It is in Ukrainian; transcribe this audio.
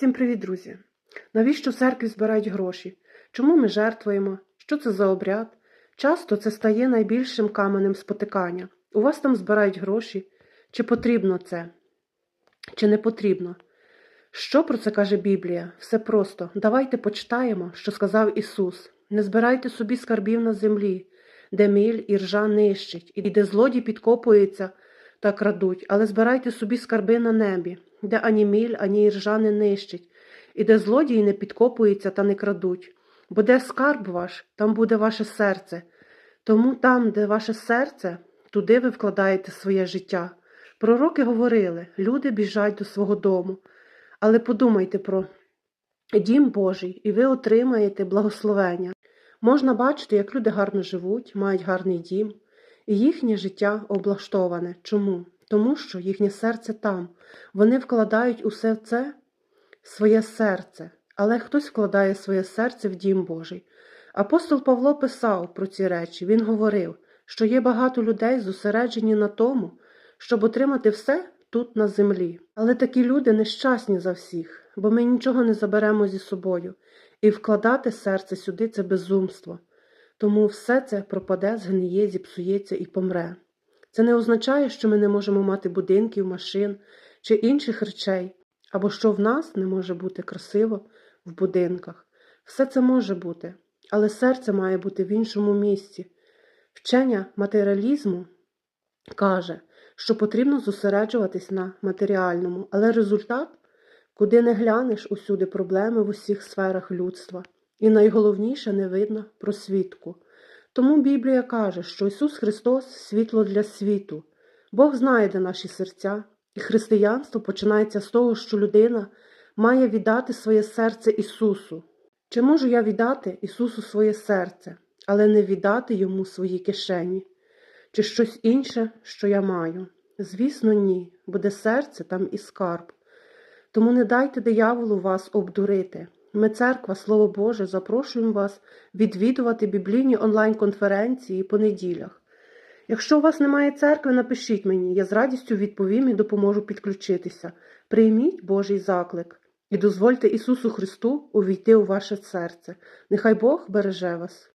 Всім привіт, друзі! Навіщо церкві збирають гроші? Чому ми жертвуємо? Що це за обряд? Часто це стає найбільшим каменем спотикання. У вас там збирають гроші. Чи потрібно це? Чи не потрібно? Що про це каже Біблія? Все просто. Давайте почитаємо, що сказав Ісус. Не збирайте собі скарбів на землі, де міль і ржа нищить, і де злодій підкопується та крадуть, але збирайте собі скарби на небі, де ані міль, ані іржа не нищить, і де злодії не підкопуються та не крадуть. Бо де скарб ваш, там буде ваше серце. Тому там, де ваше серце, туди ви вкладаєте своє життя. Пророки говорили, люди біжать до свого дому. Але подумайте про дім Божий, і ви отримаєте благословення. Можна бачити, як люди гарно живуть, мають гарний дім, і їхнє життя облаштоване. Чому? Тому що їхнє серце там. Вони вкладають усе це своє серце, але хтось вкладає своє серце в дім Божий. Апостол Павло писав про ці речі. Він говорив, що є багато людей зосереджені на тому, щоб отримати все тут на землі. Але такі люди нещасні за всіх, бо ми нічого не заберемо зі собою, і вкладати серце сюди це безумство. Тому все це пропаде, згниє, зіпсується і помре. Це не означає, що ми не можемо мати будинків, машин чи інших речей, або що в нас не може бути красиво в будинках. Все це може бути, але серце має бути в іншому місці. Вчення матеріалізму каже, що потрібно зосереджуватись на матеріальному, але результат, куди не глянеш, усюди проблеми в усіх сферах людства. І найголовніше не видно просвітку. Тому Біблія каже, що Ісус Христос світло для світу. Бог знає, де наші серця, і християнство починається з того, що людина має віддати своє серце Ісусу. Чи можу я віддати Ісусу своє серце, але не віддати Йому свої кишені, чи щось інше, що я маю? Звісно, ні, буде серце там і скарб. Тому не дайте дияволу вас обдурити. Ми, церква, Слово Боже, запрошуємо вас відвідувати біблійні онлайн-конференції по неділях. Якщо у вас немає церкви, напишіть мені, я з радістю відповім і допоможу підключитися. Прийміть Божий заклик і дозвольте Ісусу Христу увійти у ваше серце. Нехай Бог береже вас.